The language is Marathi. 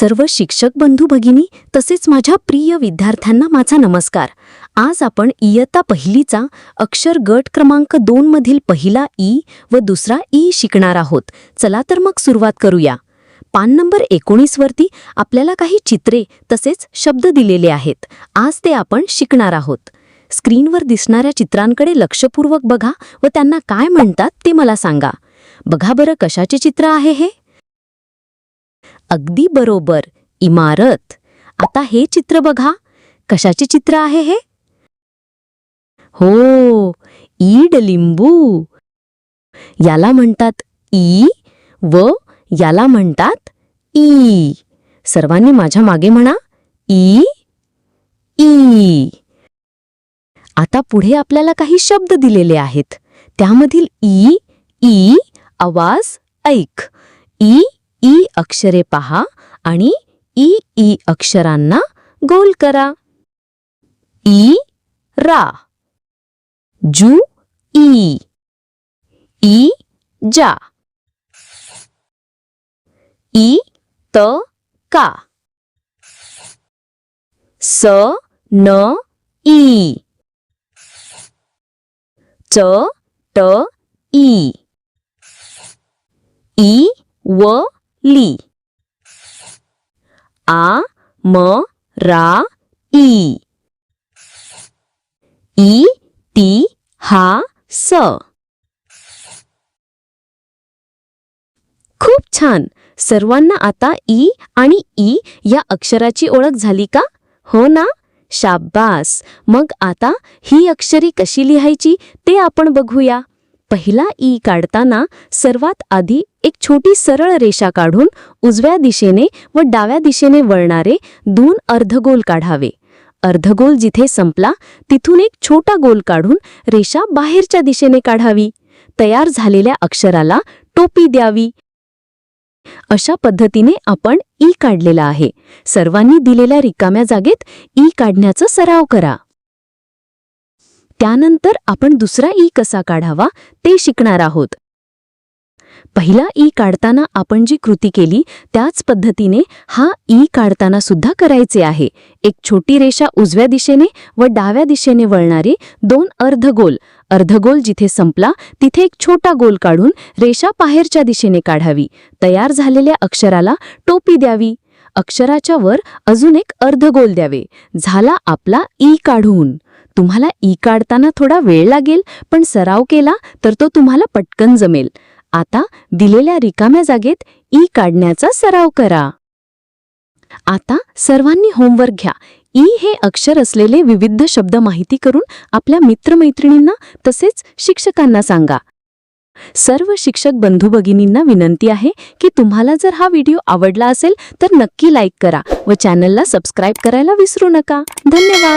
सर्व शिक्षक बंधू भगिनी तसेच माझ्या प्रिय विद्यार्थ्यांना माझा नमस्कार. आज आपण इयत्ता पहिलीचा अक्षर गट क्रमांक दोन मधील पहिला ई व दुसरा ई शिकणार आहोत. चला तर मग सुरुवात करूया. पान नंबर एकोणीसवरती आपल्याला काही चित्रे तसेच शब्द दिलेले आहेत. आज ते आपण शिकणार आहोत. स्क्रीनवर दिसणाऱ्या चित्रांकडे लक्षपूर्वक बघा व त्यांना काय म्हणतात ते मला सांगा. बघा बरं कशाचे चित्र आहे हे? अगदी बरोबर इमारत. आता हे चित्र बघा. कशाचे चित्र आहे हे? हो ईड लिंबू. याला म्हणतात ई व याला म्हणतात ई. सर्वांनी माझ्या मागे म्हणा. ई ई. आता पुढे आपल्याला काही शब्द दिलेले आहेत. त्यामधील ई ई आवाज ऐक. ई ई अक्षरे पहा आणि ई ई अक्षरांना गोल करा. ई रा. जू ई. ई जा. ई त का. स न ई. च ट ई. ई व ली. आ म रा ई. ई ती हा स. खूप छान. सर्वांना आता ई आणि ई या अक्षराची ओळख झाली का? हो ना? शाब्बास. मग आता ही अक्षरी कशी लिहायची ते आपण बघूया. पहिला ई काढताना सर्वात आधी एक छोटी सरळ रेषा काढून उजव्या दिशेने व डाव्या दिशेने वळणारे दोन अर्धगोल काढावे. अर्धगोल जिथे संपला तिथून एक छोटा गोल काढून रेषा बाहेरच्या दिशेने काढावी. तयार झालेल्या अक्षराला टोपी द्यावी. अशा पद्धतीने आपण ई काढलेला आहे. सर्वांनी दिलेल्या रिकाम्या जागेत ई काढण्याचा सराव करा. त्यानंतर आपण दुसरा ई कसा काढावा ते शिकणार आहोत. पहिला ई काढताना आपण जी कृती केली त्याच पद्धतीने हा ई काढताना सुद्धा करायचे आहे. एक छोटी रेषा उजव्या दिशेने व डाव्या दिशेने वळणारे दोन अर्धगोल. अर्धगोल जिथे संपला तिथे एक छोटा गोल काढून रेषा बाहेरच्या दिशेने काढावी. तयार झालेल्या अक्षराला टोपी द्यावी. अक्षराच्या वर अजून एक अर्धगोल द्यावे. झाला आपला ई काढून. तुम्हाला ई काढताना थोडा वेळ लागेल पण सराव केला तर तो तुम्हाला पटकन जमेल. आता दिलेल्या रिकाम्या जागेत ई काढण्याचा सराव करा. आता सर्वांनी होमवर्क घ्या. ई हे अक्षर असलेले विविध शब्द माहिती करून आपल्या मित्रमैत्रिणींना तसेच शिक्षकांना सांगा. सर्व शिक्षक बंधू भगिनींना विनंती आहे की तुम्हाला जर हा व्हिडिओ आवडला असेल तर नक्की लाईक करा व चॅनलला सबस्क्राईब करायला विसरू नका. धन्यवाद!